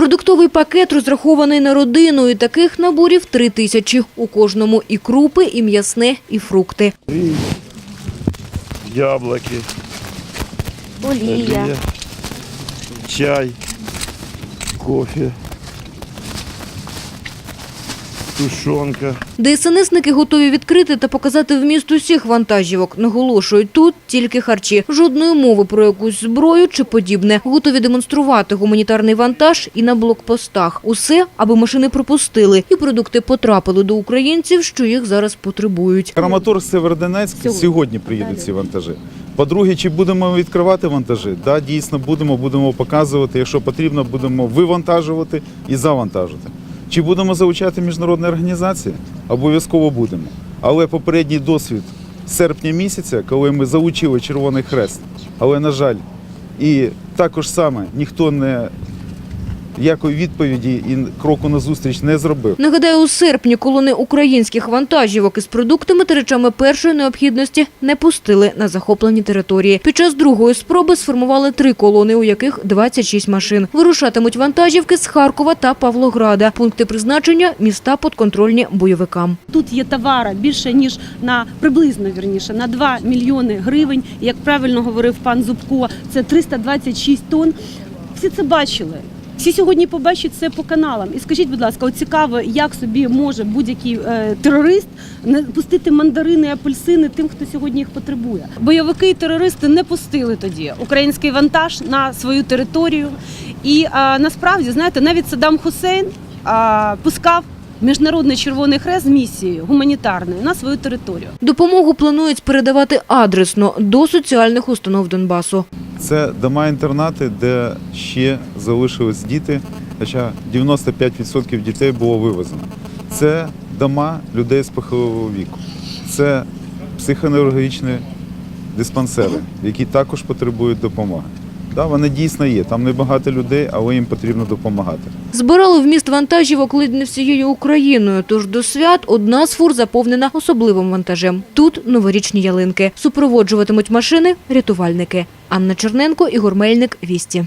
Продуктовий пакет розрахований на родину, і таких наборів три тисячі. У кожному і крупи, і м'ясне, і фрукти. Яблуки, олія, чай, кофе, тушонка. ДСНСники готові відкрити та показати вміст усіх вантажівок. Наголошують, тут тільки харчі. Жодної мови про якусь зброю чи подібне. Готові демонструвати гуманітарний вантаж і на блокпостах. Усе, аби машини пропустили і продукти потрапили до українців, що їх зараз потребують. Краматорськ, Северодонецьк сьогодні, приїдуть ці вантажі. По-друге, чи будемо відкривати вантажі? Да, дійсно будемо, будемо показувати. Якщо потрібно, будемо вивантажувати і завантажувати. Чи будемо залучати міжнародні організації? Обов'язково будемо. Але попередній досвід серпня місяця, коли ми залучили Червоний Хрест, але на жаль, і також саме ніхто не якої відповіді і кроку назустріч не зробив. Нагадаю, у серпні колони українських вантажівок із продуктами та речами першої необхідності не пустили на захоплені території. Під час другої спроби сформували три колони, у яких 26 машин. Вирушатимуть вантажівки з Харкова та Павлограда. Пункти призначення – міста підконтрольні бойовикам. Тут є товара більше ніж на приблизно вірніше на 2 мільйони гривень. Як правильно говорив пан Зубко, це 326 тонн. Всі це бачили. Всі сьогодні побачать це по каналам. І скажіть, будь ласка, цікаво, як собі може будь-який е, терорист не пустити мандарини, апельсини тим, хто сьогодні їх потребує. Бойовики і терористи не пустили тоді український вантаж на свою територію. І е, насправді, знаєте, навіть Саддам Хусейн е, пускав Міжнародний Червоний Хрест з місією гуманітарною на свою територію. Допомогу планують передавати адресно до соціальних установ Донбасу. Це дома-інтернати, де ще залишились діти, хоча 95% дітей було вивезено. Це дома людей з похилого віку. Це психоневрологічні диспансери, які також потребують допомоги. Да, вони дійсно є. Там небагато людей, але їм потрібно допомагати. Збирали вміст вантажівок ледь не всією Україною, тож до свят одна з фур заповнена особливим вантажем. Тут новорічні ялинки. Супроводжуватимуть машини рятувальники. Анна Черненко, Ігор Мельник, Вісті.